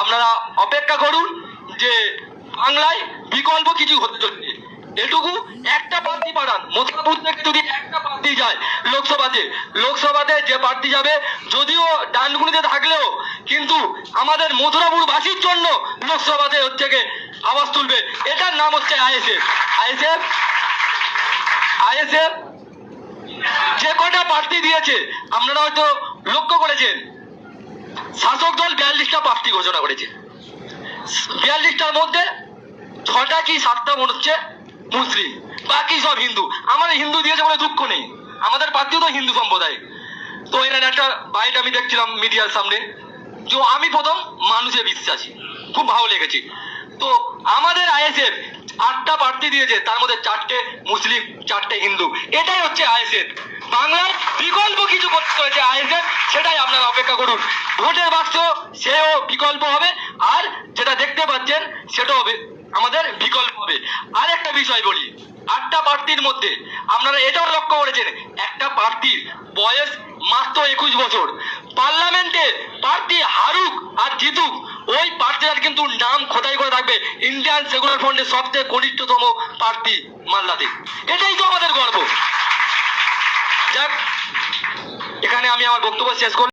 আপনারা অপেক্ষা করুন যে বাংলায় বিকল্প কিছু হতে চলছে। এটুকু একটা প্রার্থী পাঠান মথুরাপুর থেকে যদি একটা প্রার্থী যায় লোকসভাতে লোকসভাতে যে প্রার্থী যাবে, যদিও ডানগুনিতে থাকলেও, কিন্তু আমাদের মথুরাপুর বাসীর জন্য লোকসভাতে হচ্ছে আওয়াজ তুলবে। এটার নাম হচ্ছে আইএসএফ। আইএসএফ আইএসএফ যে কটা প্রার্থী দিয়েছে, আপনারা হয়তো লক্ষ্য করেছেন। শাসক দল বিয়াল্লিশটা প্রার্থী ঘোষণা করেছে। বিয়াল্লিশটার মধ্যে ছটা কি সাতটা মনে হচ্ছে? মুসলিম। বাকি সব হিন্দু। আমাদের হিন্দু দিয়েছে বলে দুঃখ নেই। আমাদের প্রার্থীও তো হিন্দু সম্প্রদায় তো এখানে একটা বাইট আমি দেখছিলাম মিডিয়ার সামনে। যে আমি প্রথম মানুষে বিশ্বাসী। খুব ভালো লেগেছে। তো আমাদের আইএসএফ আটটা প্রার্থী দিয়েছে। তার মধ্যে চারটে মুসলিম, চারটে হিন্দু। এটাই হচ্ছে আইএসএফ। বাংলার কিছু করতে হয়েছে আইএসএফ, সেটাই আপনারা অপেক্ষা করুন। ভোটের বাক্স, সেও বিকল্প হবে, আর যেটা দেখতে পাচ্ছেন, সেটাও হবে, আমাদের বিকল্প হবে। আর একটা বিষয় বলি, আটটা প্রার্থীর মধ্যে, আপনারা এটাও লক্ষ্য করেছেন, একটা প্রার্থীর বয়স মাত্র একুশ বছর। পার্লামেন্টে প্রার্থী হারুক আর জিতুক, ওই প্রার্থীর কিন্তু নাম খোদাই করে থাকবে, ইন্ডিয়ান সেকুলার ফ্রন্টের সবচেয়ে কনিষ্ঠতম প্রার্থী মাল্লাতে এটাই তো আমাদের গর্ব। যাক এখানে আমি আমার বক্তব্য শেষ করলাম।